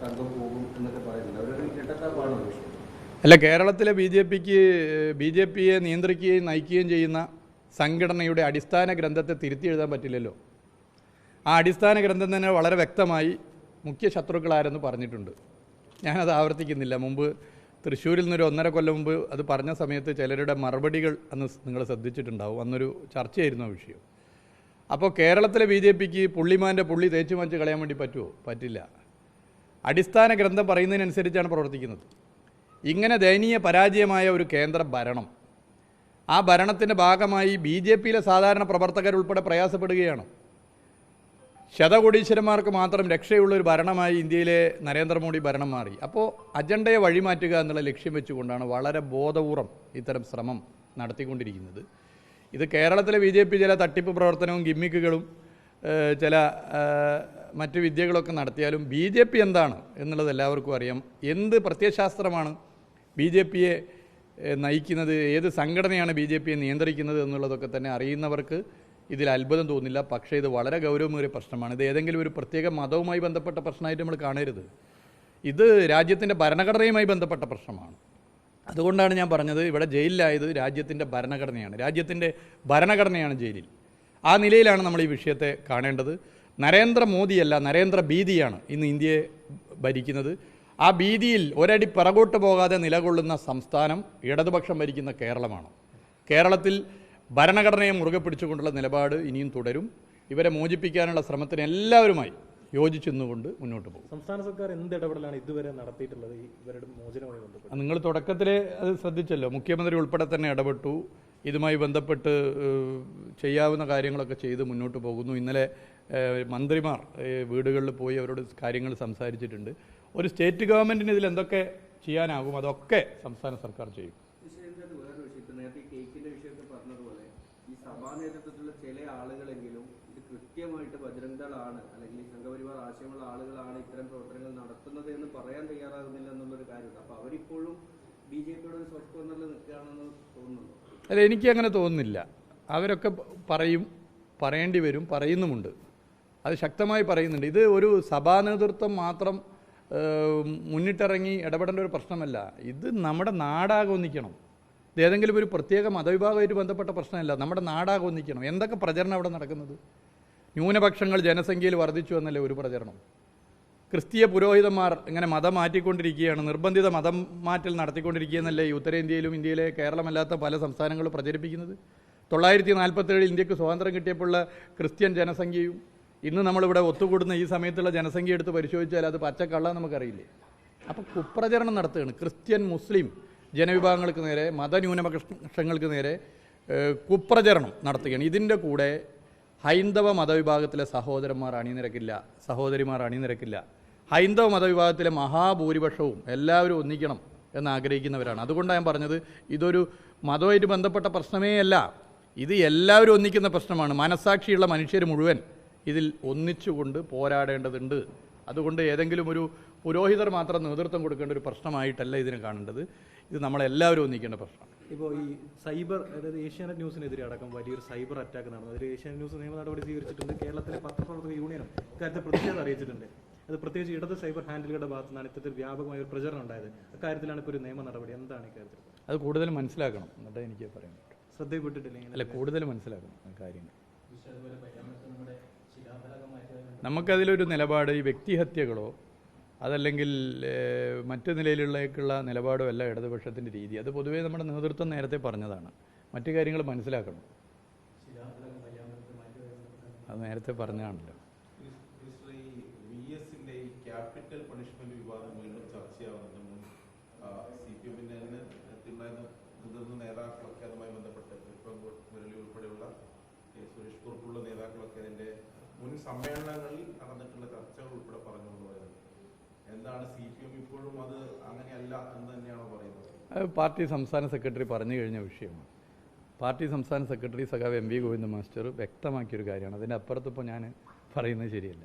സംഘം പോകും എന്നൊക്കെ പറയുന്നുണ്ട്. അല്ല കേരളത്തിലെ ബി ജെ പിക്ക് ബി ജെ പിയെ നിയന്ത്രിക്കുകയും നയിക്കുകയും ചെയ്യുന്ന സംഘടനയുടെ അടിസ്ഥാന ഗ്രന്ഥത്തെ തിരുത്തി എഴുതാൻ പറ്റില്ലല്ലോ. ആ അടിസ്ഥാന ഗ്രന്ഥം തന്നെ വളരെ വ്യക്തമായി മുഖ്യ ശത്രുക്കളാരെന്ന് പറഞ്ഞിട്ടുണ്ട്. ഞാനത് ആവർത്തിക്കുന്നില്ല. മുമ്പ് തൃശ്ശൂരിൽ നിന്നൊരു ഒന്നര കൊല്ലം മുമ്പ് അത് പറഞ്ഞ സമയത്ത് ചിലരുടെ മറുപടികൾ അന്ന് നിങ്ങൾ ശ്രദ്ധിച്ചിട്ടുണ്ടാവും. അന്നൊരു ചർച്ചയായിരുന്നു ആ വിഷയം. അപ്പോൾ കേരളത്തിലെ ബി ജെ പിക്ക് പുള്ളിമാന്റെ പുള്ളി തേച്ച് മാച്ച് കളയാൻ വേണ്ടി പറ്റുമോ പറ്റില്ല. അടിസ്ഥാന ഗ്രന്ഥം പറയുന്നതിനനുസരിച്ചാണ് പ്രവർത്തിക്കുന്നത്. ഇങ്ങനെ ദയനീയ പരാജയമായ ഒരു കേന്ദ്ര ഭരണം. ആ ഭരണത്തിന്റെ ഭാഗമായി ബി ജെ പിയിലെ സാധാരണ പ്രവർത്തകരുൾപ്പെടെ പ്രയാസപ്പെടുകയാണ്. ശതകോടീശ്വരന്മാർക്ക് മാത്രം രക്ഷയുള്ള ഒരു ഭരണമായി ഇന്ത്യയിലെ നരേന്ദ്രമോദി ഭരണം മാറി. അപ്പോൾ അജണ്ടയെ വഴിമാറ്റുക എന്നുള്ള ലക്ഷ്യം വെച്ചുകൊണ്ടാണ് വളരെ ബോധപൂർവം ഇത്തരം ശ്രമം നടത്തിക്കൊണ്ടിരിക്കുന്നത്. ഇത് കേരളത്തിലെ ബി ജെ പി ചില തട്ടിപ്പ് പ്രവർത്തനവും ഗിമ്മിക്കുകളും ചില മറ്റ് വിദ്യകളൊക്കെ നടത്തിയാലും ബി ജെ പി എന്താണ് എന്നുള്ളത് എല്ലാവർക്കും അറിയാം. എന്ത് പ്രത്യയശാസ്ത്രമാണ് ബി ജെ പിയെ നയിക്കുന്നത് ഏത് സംഘടനയാണ് ബി ജെ പിയെ നിയന്ത്രിക്കുന്നത് എന്നുള്ളതൊക്കെ തന്നെ അറിയുന്നവർക്ക് ഇതിൽ അത്ഭുതം തോന്നില്ല. പക്ഷേ ഇത് വളരെ ഗൗരവമേറിയ പ്രശ്നമാണ്. ഇത് ഏതെങ്കിലും ഒരു പ്രത്യേക മതവുമായി ബന്ധപ്പെട്ട പ്രശ്നമായിട്ട് നമ്മൾ കാണരുത്. ഇത് രാജ്യത്തിന്റെ ഭരണഘടനയുമായി ബന്ധപ്പെട്ട പ്രശ്നമാണ്. അതുകൊണ്ടാണ് ഞാൻ പറഞ്ഞത് ഇവിടെ ജയിലിലായത് രാജ്യത്തിന്റെ ഭരണഘടനയാണ്. രാജ്യത്തിന്റെ ഭരണഘടനയാണ് ജയിലിൽ. ആ നിലയിലാണ് നമ്മൾ ഈ വിഷയത്തെ കാണേണ്ടത്. നരേന്ദ്രമോദിയല്ല നരേന്ദ്ര ഭീതിയാണ് ഇന്ന് ഇന്ത്യയെ ഭരിക്കുന്നത്. ആ ഭീതിയിൽ ഒരടി പിറകോട്ട് പോകാതെ നിലകൊള്ളുന്ന സംസ്ഥാനം ഇടതുപക്ഷം ഭരിക്കുന്ന കേരളമാണ്. കേരളത്തിൽ ഭരണഘടനയെ മുറുകെ പിടിച്ചുകൊണ്ടുള്ള നിലപാട് ഇനിയും തുടരും. ഇവരെ മോചിപ്പിക്കാനുള്ള ശ്രമത്തിന് എല്ലാവരുമായി യോജിച്ചു നിന്നുകൊണ്ട് മുന്നോട്ട് പോകും. സംസ്ഥാന സർക്കാർ എന്ത് ഇടപെടലാണ് ഇതുവരെ നടത്തിയിട്ടുള്ളത്? ഇവരുടെ മോചനവുമായി ബന്ധപ്പെട്ട്. നിങ്ങൾ തുടക്കത്തിലെ അത് ശ്രദ്ധിച്ചല്ലോ. മുഖ്യമന്ത്രി ഉൾപ്പെടെ തന്നെ ഇടപെട്ടു. ഇതുമായി ബന്ധപ്പെട്ട് ചെയ്യാവുന്ന കാര്യങ്ങളൊക്കെ ചെയ്ത് മുന്നോട്ട് പോകുന്നു. ഇന്നലെ മന്ത്രിമാർ വീടുകളിൽ പോയി അവരോട് കാര്യങ്ങൾ സംസാരിച്ചിട്ടുണ്ട്. ഒരു സ്റ്റേറ്റ് ഗവൺമെന്റിന് ഇതിൽ എന്തൊക്കെ ചെയ്യാനാകും? അതൊക്കെ സംസ്ഥാന സർക്കാർ ചെയ്യും. നേരത്തെ ഈ കേക്കിന്റെ വിഷയമൊക്കെ പറഞ്ഞതുപോലെ ഈ സഭാ നേതൃത്വത്തിലുള്ള ചില ആളുകളെങ്കിലും കൃത്യമായിട്ട് ബജരംഗദളാണ് അല്ലെങ്കിൽ സംഘപരിവാർ ആശയമുള്ള ആളുകളാണ് ഇത്തരം പ്രവർത്തനങ്ങൾ നടത്തുന്നത് എന്ന് പറയാൻ തയ്യാറാകുന്നില്ല എന്നുള്ളൊരു കാര്യമുണ്ട്. അപ്പൊ അവരിപ്പോഴും ബി ജെ പിയുടെ ഒരു സോഫ്റ്റ് കോർണറിൽ നിൽക്കുകയാണെന്ന് തോന്നുന്നുണ്ടോ? അല്ല എനിക്ക് അങ്ങനെ തോന്നുന്നില്ല. അവരൊക്കെ പറയും പറയേണ്ടി വരും പറയുന്നുമുണ്ട്. അത് ശക്തമായി പറയുന്നുണ്ട്. ഇത് ഒരു സഭാ നേതൃത്വം മാത്രം മുന്നിട്ടിറങ്ങി ഇടപെടേണ്ട ഒരു പ്രശ്നമല്ല. ഇത് നമ്മുടെ നാടാകെ ഒന്നിക്കണം. ഇത് ഏതെങ്കിലും ഒരു പ്രത്യേക മതവിഭാഗമായിട്ട് ബന്ധപ്പെട്ട പ്രശ്നമല്ല. നമ്മുടെ നാടാകെ ഒന്നിക്കണം. എന്തൊക്കെ പ്രചരണം അവിടെ നടക്കുന്നത്? ന്യൂനപക്ഷങ്ങൾ ജനസംഖ്യയിൽ വർദ്ധിച്ചു എന്നല്ലേ ഒരു പ്രചരണം? ക്രിസ്തീയ പുരോഹിതന്മാർ ഇങ്ങനെ മതം മാറ്റിക്കൊണ്ടിരിക്കുകയാണ് നിർബന്ധിത മതം മാറ്റൽ നടത്തിക്കൊണ്ടിരിക്കുകയെന്നല്ലേ ഈ ഉത്തരേന്ത്യയിലും ഇന്ത്യയിലെ കേരളമല്ലാത്ത പല സംസ്ഥാനങ്ങളും പ്രചരിപ്പിക്കുന്നത്? തൊള്ളായിരത്തി നാൽപ്പത്തേഴിൽ ഇന്ത്യയ്ക്ക് സ്വാതന്ത്ര്യം കിട്ടിയപ്പോഴുള്ള ക്രിസ്ത്യൻ ജനസംഖ്യയും ഇന്ന് നമ്മളിവിടെ ഒത്തുകൂടുന്ന ഈ സമയത്തുള്ള ജനസംഖ്യ എടുത്ത് പരിശോധിച്ചാൽ അത് പച്ചക്കള്ള നമുക്കറിയില്ലേ? അപ്പോൾ കുപ്രചരണം നടത്തുകയാണ്. ക്രിസ്ത്യൻ മുസ്ലിം ജനവിഭാഗങ്ങൾക്ക് നേരെ മതന്യൂനപക്ഷങ്ങൾക്ക് നേരെ കുപ്രചരണം നടത്തുകയാണ്. ഇതിന്റെ കൂടെ ഹൈന്ദവ മതവിഭാഗത്തിലെ സഹോദരന്മാർ അണിനിരക്കില്ല സഹോദരിമാർ അണിനിരക്കില്ല. ഹൈന്ദവ മതവിഭാഗത്തിലെ മഹാഭൂരിപക്ഷവും എല്ലാവരും ഒന്നിക്കണം എന്ന് ആഗ്രഹിക്കുന്നവരാണ് അതുകൊണ്ടാണ് ഞാൻ പറഞ്ഞത് ഇതൊരു മതവുമായിട്ട് ബന്ധപ്പെട്ട പ്രശ്നമേ അല്ല. ഇത് എല്ലാവരും ഒന്നിക്കുന്ന പ്രശ്നമാണ്. മനസാക്ഷിയുള്ള മനുഷ്യർ മുഴുവൻ ഇതിൽ ഒന്നിച്ചുകൊണ്ട് പോരാടേണ്ടതുണ്ട്. അതുകൊണ്ട് ഏതെങ്കിലും ഒരു പുരോഹിതർ മാത്രം നേതൃത്വം കൊടുക്കേണ്ട ഒരു പ്രശ്നമായിട്ടല്ല ഇതിനെ കാണേണ്ടത്. ഇത് നമ്മളെല്ലാവരും ഒന്നിക്കേണ്ട പ്രശ്നമാണ്. ഇപ്പോൾ ഈ സൈബർ അതായത് ഏഷ്യാനെറ്റ് ന്യൂസിനെതിരെ അടക്കം വലിയൊരു സൈബർ അറ്റാക്ക് നടന്നു. അതിൽ ഏഷ്യാനെറ്റ് ന്യൂസ് നിയമ നടപടി സ്വീകരിച്ചിട്ടുണ്ട്. കേരളത്തിലെ പത്രപ്രവർത്തക യൂണിയനും ഇക്കാര്യത്തിൽ പ്രതിഷേധം അറിയിച്ചിട്ടുണ്ട്. അത് പ്രത്യേകിച്ച് ഇടത് സൈബർ ഹാൻഡിലുകളുടെ ഭാഗത്തു നിന്നാണ് ഇത്തരത്തിൽ വ്യാപകമായ ഒരു പ്രചരണം ഉണ്ടായത്. അക്കാര്യത്തിലാണ് ഇപ്പോൾ ഒരു നിയമ നടപടി. എന്താണ് ഇക്കാര്യത്തിൽ അത് കൂടുതൽ മനസ്സിലാക്കണം എന്നിട്ട് എനിക്ക് പറയാൻ ശ്രദ്ധയിൽപ്പെട്ടിട്ടില്ലെങ്കിൽ അല്ല കൂടുതൽ മനസ്സിലാക്കണം ആ കാര്യങ്ങൾ. നമുക്കതിലൊരു നിലപാട് ഈ വ്യക്തിഹത്യകളോ അതല്ലെങ്കിൽ മറ്റ് നിലയിലുള്ളേക്കുള്ള നിലപാടോ അല്ല ഇടതുപക്ഷത്തിന്റെ രീതി. അത് പൊതുവേ നമ്മുടെ നേതൃത്വം നേരത്തെ പറഞ്ഞതാണ്. മറ്റു കാര്യങ്ങൾ മനസ്സിലാക്കണം. അത് നേരത്തെ വി ക്യാപിറ്റൽ പണിഷ്മെന്റ് വിവാദം വീണ്ടും ചർച്ചയാവുന്നുണ്ട്. മുൻ സി പി എമ്മിന്റെ ഉണ്ടായിരുന്ന മുതിർന്ന നേതാക്കളൊക്കെ അതുമായി ബന്ധപ്പെട്ട് ഇപ്പം മുരളി ഉൾപ്പെടെയുള്ള സുരേഷ് കുറുപ്പുള്ള നേതാക്കളൊക്കെ അതിന്റെ മുൻ സമ്മേളനങ്ങളിൽ നടന്നിട്ടുള്ള ചർച്ചകൾ ഉൾപ്പെടെ പറഞ്ഞു എന്ന് പറയുന്നത് എന്താണ് സി പി എം ഇപ്പോഴും അത് അങ്ങനെയല്ല എന്ന് തന്നെയാണോ പറയുന്നത് അത് പാർട്ടി സംസ്ഥാന സെക്രട്ടറി പറഞ്ഞു കഴിഞ്ഞ വിഷയമാണ്. പാർട്ടി സംസ്ഥാന സെക്രട്ടറി സഖാവ് എം വി ഗോവിന്ദ മാസ്റ്റർ വ്യക്തമാക്കിയൊരു കാര്യമാണ്. അതിന്റെ അപ്പുറത്തിപ്പോൾ ഞാൻ പറയുന്നത് ശരിയല്ല.